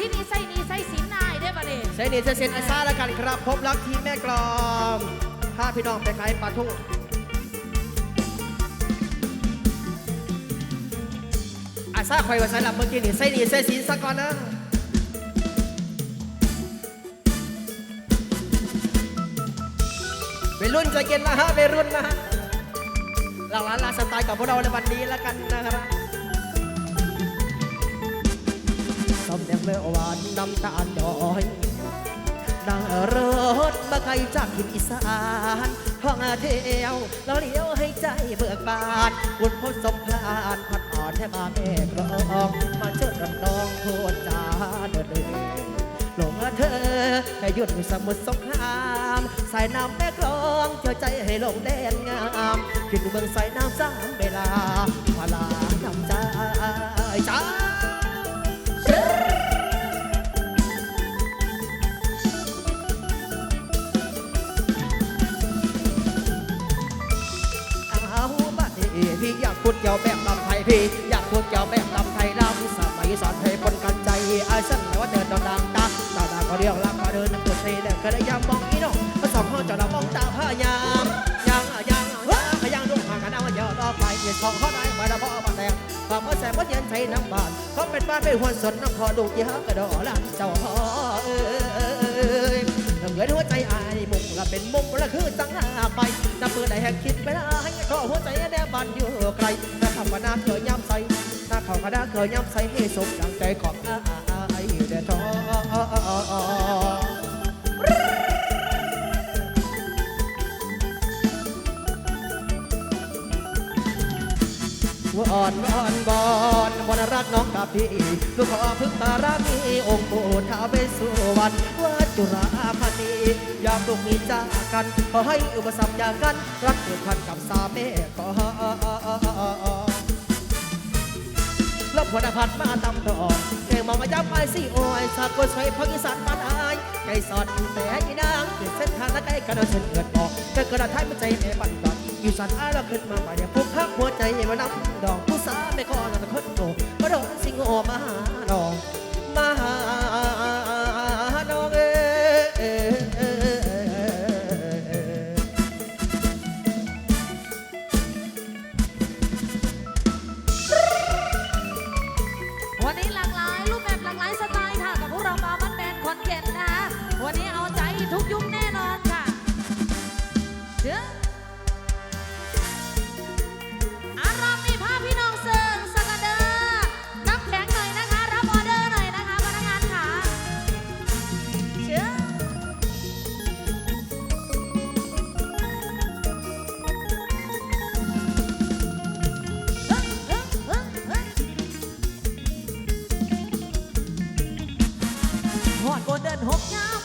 ที่นี่ใส่นี่ใส่สินนายได้อบ่เด้ใช้นี่จะเซ็นไอซ่าแล้วกันครับ พบรักทีแม่กลอมพาพี่น้องไปขายปลาทูไอซ่าคอยว่าใส่ลำเมื่อกี้นี่ใส่นี่ใส่สีสักก่อนนะเป็นรุ่นใจเย็นนะฮะเป็นรุ่นนะฮะหลักล้านลาสไตล์กับพวกเราในวันนี้แล้วกันนะครับ สมแดงเลือหวานน้ำตาลดอยนั่งรถมาไกลจากถิ่นอีสานห้องเที่ยวแล้วเลี้ยวให้ใจเบิกบานบุญพสมพานพัดอ่อนให้มาแม่กรองมาเชิดระนองโคตรจาเดินหลงเธอให้หยุดสมุทรสงครามสายน้ำแม่กลองเจ้าใจให้ลงแดนงามขึ้นเมืองสายน้ำสามเวลาพลาทำใจจ้า พูดเกี่ยวแบบลำไทยพี่อยากพูดเกี่ยวแบบลำไทยลำสมัยสอนให้คนกันใจไอ้สันว่าเดินดอนดังตาตาดาก็เรียกรักมาเดินนั่งตัวเซ่เด็กก็ได้ยามมองอีน้องมาสองห้องจอดมองตาพยามยังยังยังยังดุมากันเอาเยอะรอไปเย็นของเขาได้มาดาพ่อมาแดงความว่าแสบว่าเย็นใช้น้ำบานเขาเป็นบ้านเป็นหัวสนน้ำพอดูยี่ห้อกระดอลันเจ้าพ่อเอ้ยเหมือนหัวใจอาย มุงละเป็นมุมละคือตั้งหน้าไปน้ำเปื้อได้แหกคิดไม่ได้ก็หัวใจแดงบันอยู่ไกลน้าขาวน้าเคยย้ำใส่น้าเขาก็น้าเคยย้ำใส่ให้สมดังใจของอายเดอทอว อนวอนบอนวอนรักน้องกับพี่ลูกขอพึ่งบารมีองค์ปู่ท้าเวสสุวรรณวัดจุฬาพนียามลูกมีจากกัน ขอให้อุปสรรคอย่างกัน รักเกิดพันกับสาเมขอลบหัวหน้าพัดมาตำต่อแกงมองมายับไอซีโอไอสากลใส่พักอีสานบ้านอายใจสอดแต่อีนางเปลี่ยนเส้นทางและใกล้กันเอาเส้นเกิดบอกแต่กระดาษไทยมันใจแม่บันดอน อยู่สันอายเราขึ้นมาใหม่เนี่ยพวกฮักหัวใจมานับดอกผู้สาไม่ก่อนแต่คนโตมาโดอกสิงโอมาหาดอกมาหาดอกเอ้ยวันนี้หลากหลายรูปแบบหลากหลายสไตล์ค่ะ กับพวกเรามาบันแบนคอนเกตนะคะวันนี้เอาใจทุกยุคแน่นอนค่ะเด้ออ อดบนเดินหกยาม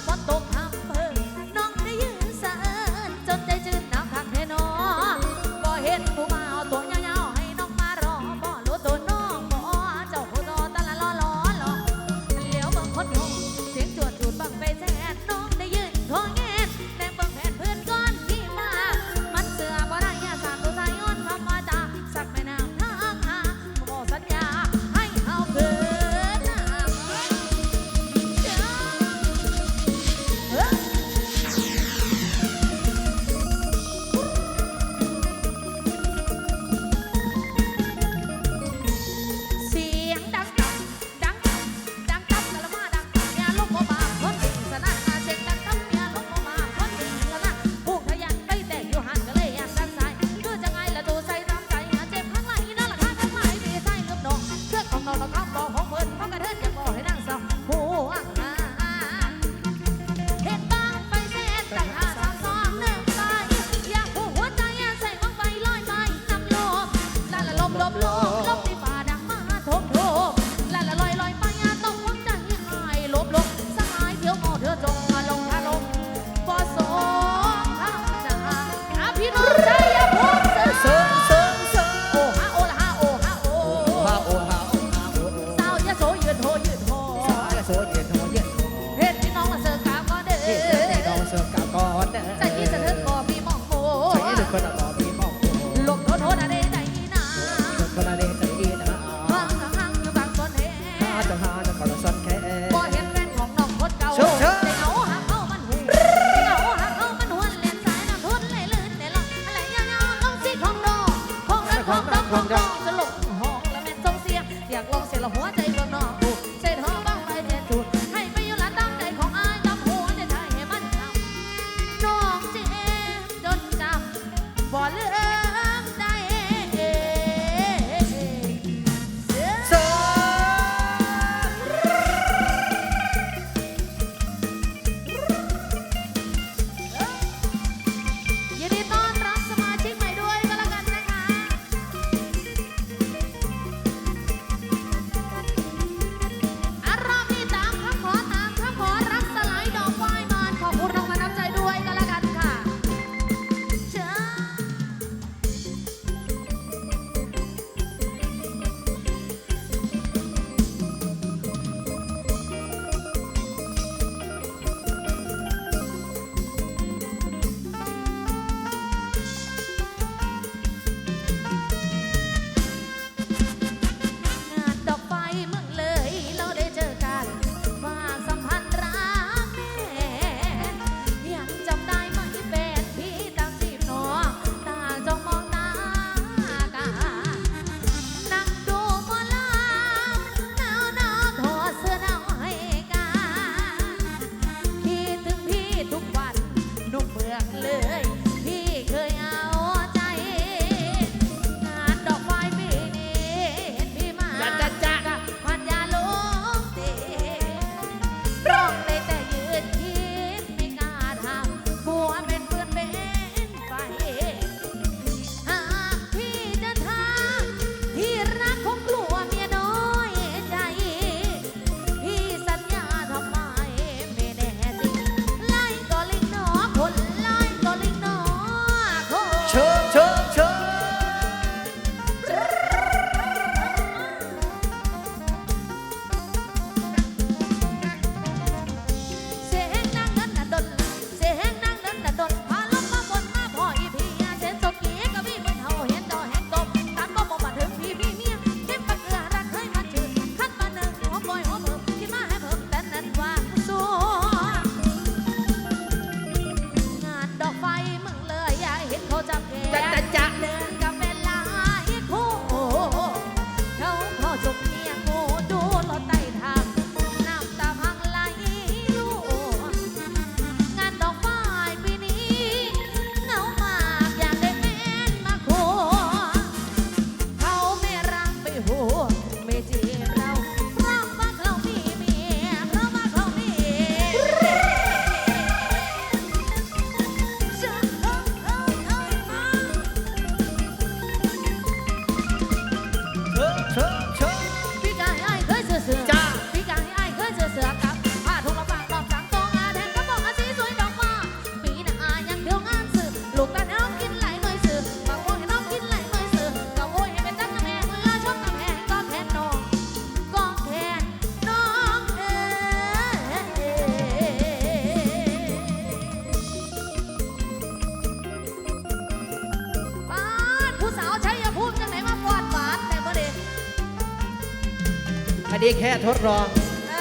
ันนี้แค่ทดลอง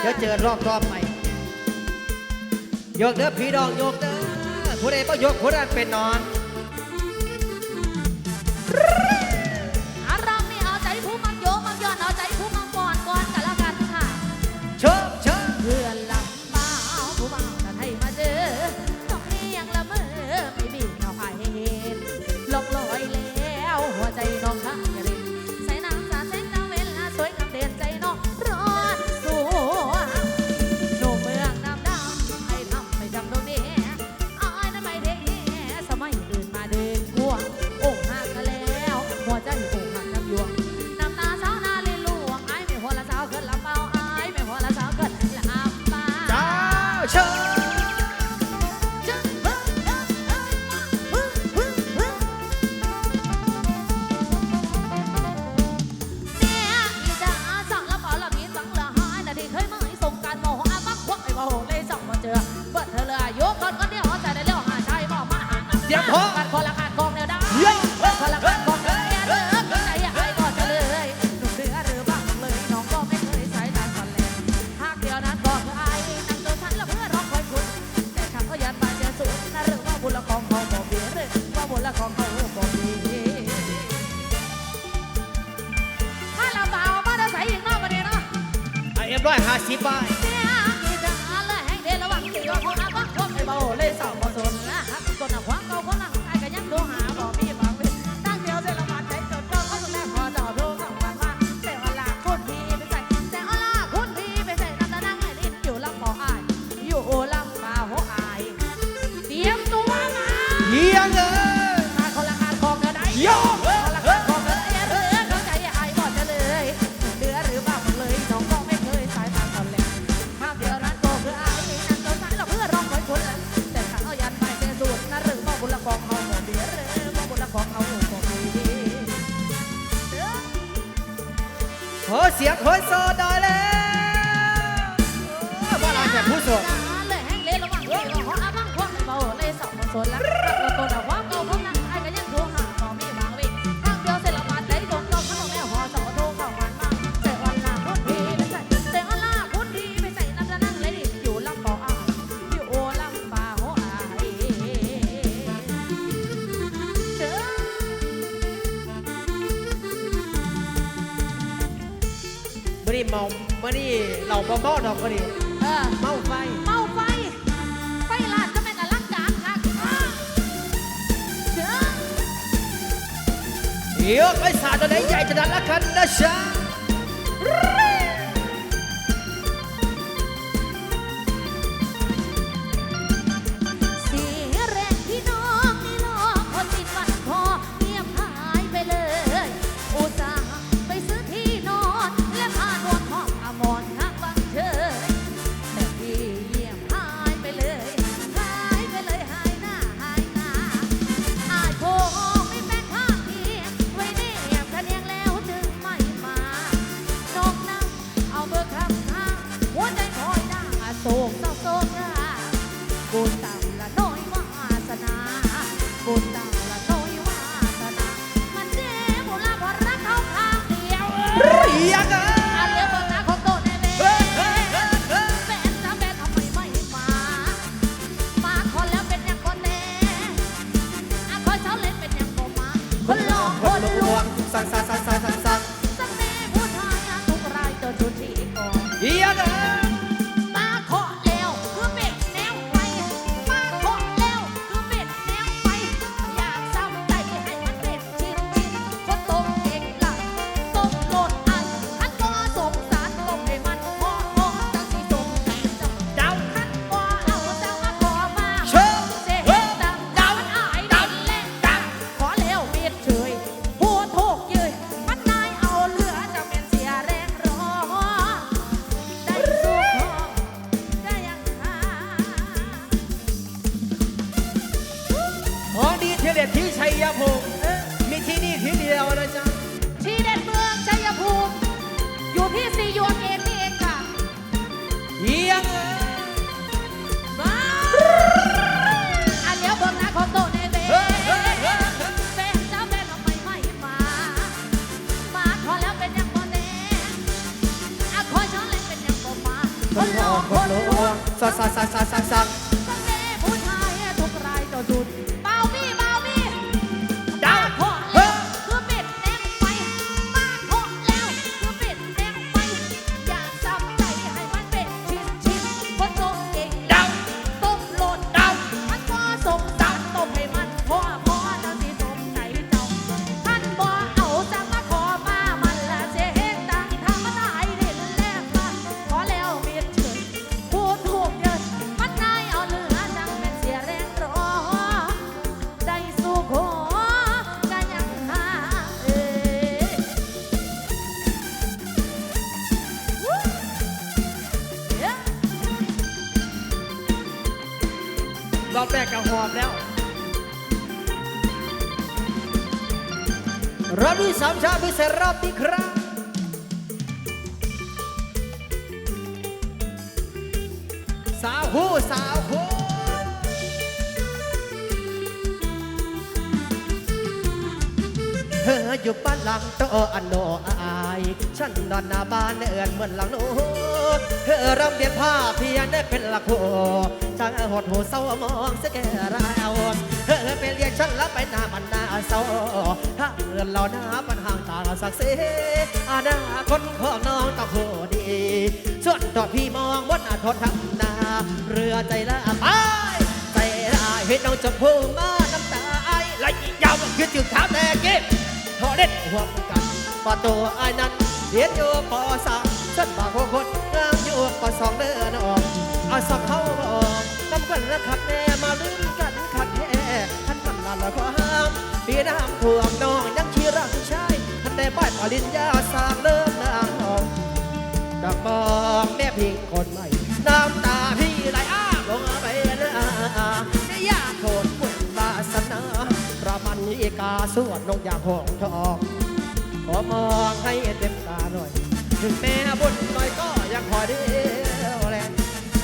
เดี๋ยวเจอรอบรอบใหม่ โยกเด้อผีดองโยกเด้อผู้ใดบ่โยกผู้นั้นเป็นนอน เธอเลยอายุคนคนนี้หัวใจในเรื่องหาใช่บอกมาหาเสียงเพราะ กันคนละค ขอเสียงคนโซดา นี่มองมื่อนี่เราบ่เมอดอกเมื่นี้เออเมาไฟเมาไฟ ไฟลาดจะแม่นอลังการค่ะเดี๋ยวไปสาดตอนไหนใหญ่จะดันละคันนะชา 算了，算了，算了， อยู่บ้านหลังโตอันโนอาย ฉันนอนหน้าบ้านเอื่อนเหมือนหลังโน้นเธอรำเรียนผ้าเพียนได้เป็นหลักโหจังหดหูเศร้ามองสแกเราเธอเป็นเรียนฉันแล้วไปหน้ามันหน้าเศร้าถ้าเอื่อนเราหน้าปัญหาต่างสักเสอาณาคนของน้องต้องโหดีส่วนต่อพี่มองบนอาทนทำนาเรือใจละไปใจละเห็นน้องจมพู่มาน้ำตาไหลยาวขึ้นจุดเท้าแต่ก็บ เด็ดห่วงกันปะตัวไอ้นั้นเรียนอยู่ปสามฉันบางคนงามอยู่ปสองเดินออกเอาสักเข้าบอกน้ำกันและขับแน่มาลืมกันขัดแท้ท่านมันละละก็ห้ามปีน้ำท่วมน้องยังชีรักชายท่านได้ป้ายปริญญาสร้างเริ่มนางออกดอกมองแม่พิงคนใหม่น้ำ สวดนกอยากหองทองขอมองให้เต็มตาหน่อย ถึงแม่บุญหน่อยก็ยังพอดีแล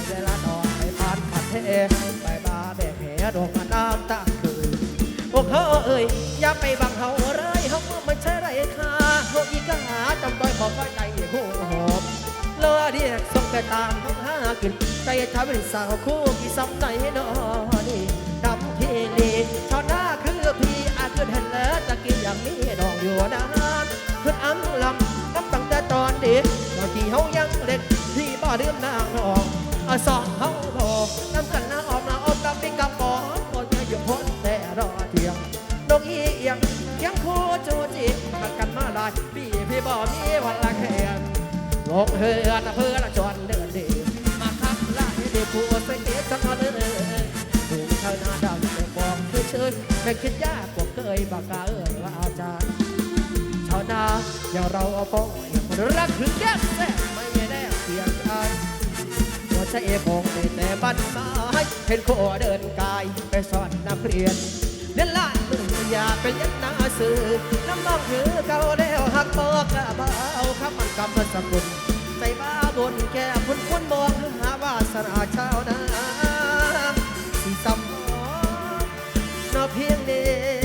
เวลาดอกไปผ่านผัดเทไปบาแบกแหดอกมาน้ำตาคือพวกเขาเอ่ยอย่าไปบังเขาเลยเขาไม่ใช่ไรค่าเขาอีกาจำต้อยบอกว่าใจหูหอมเลอเดียกส่งแต่ตามท้องห้าขึ้นใจชาวเป็นสาวคู่กี่ซ้ำไหนนอนี่ เรื่องนางนองอาสองเขาบอกน้ำกันน้าออกน้าออกน้ำเป็นกำปองก็จะอยู่พ้นแต่รอเที่ยงนกอีเอียงยังคูจูจีหักกันมาลายปีพี่บอกมีวันละแค่ลงเฮือนเพื่อละจวนเดินดีมาคับไล่เด็กผู้สังเกตกันเลยถึงเธอหน้าดำแต่บอกคือเชยไม่คิดยากกว่าเคยบากาเอ่ยว่าอาจารย์ชาวนาอย่างเราเอาป้องรักคือแก้แท้ไม่แน่เพียง ใช่พงแต่บ้านไม้เห็นโอเดินกายไปสอนนักเรียนเดินล้านมืออย่าไปยันนาซื้อน้ำมองถือเก่าแล้วหักบอกกะเบาข้ามันกำมันสกุลใส่บ้าบนแก่พุ่นพุ่นมองหาวาสนาชาวนาสีสำนอเพียงเดีย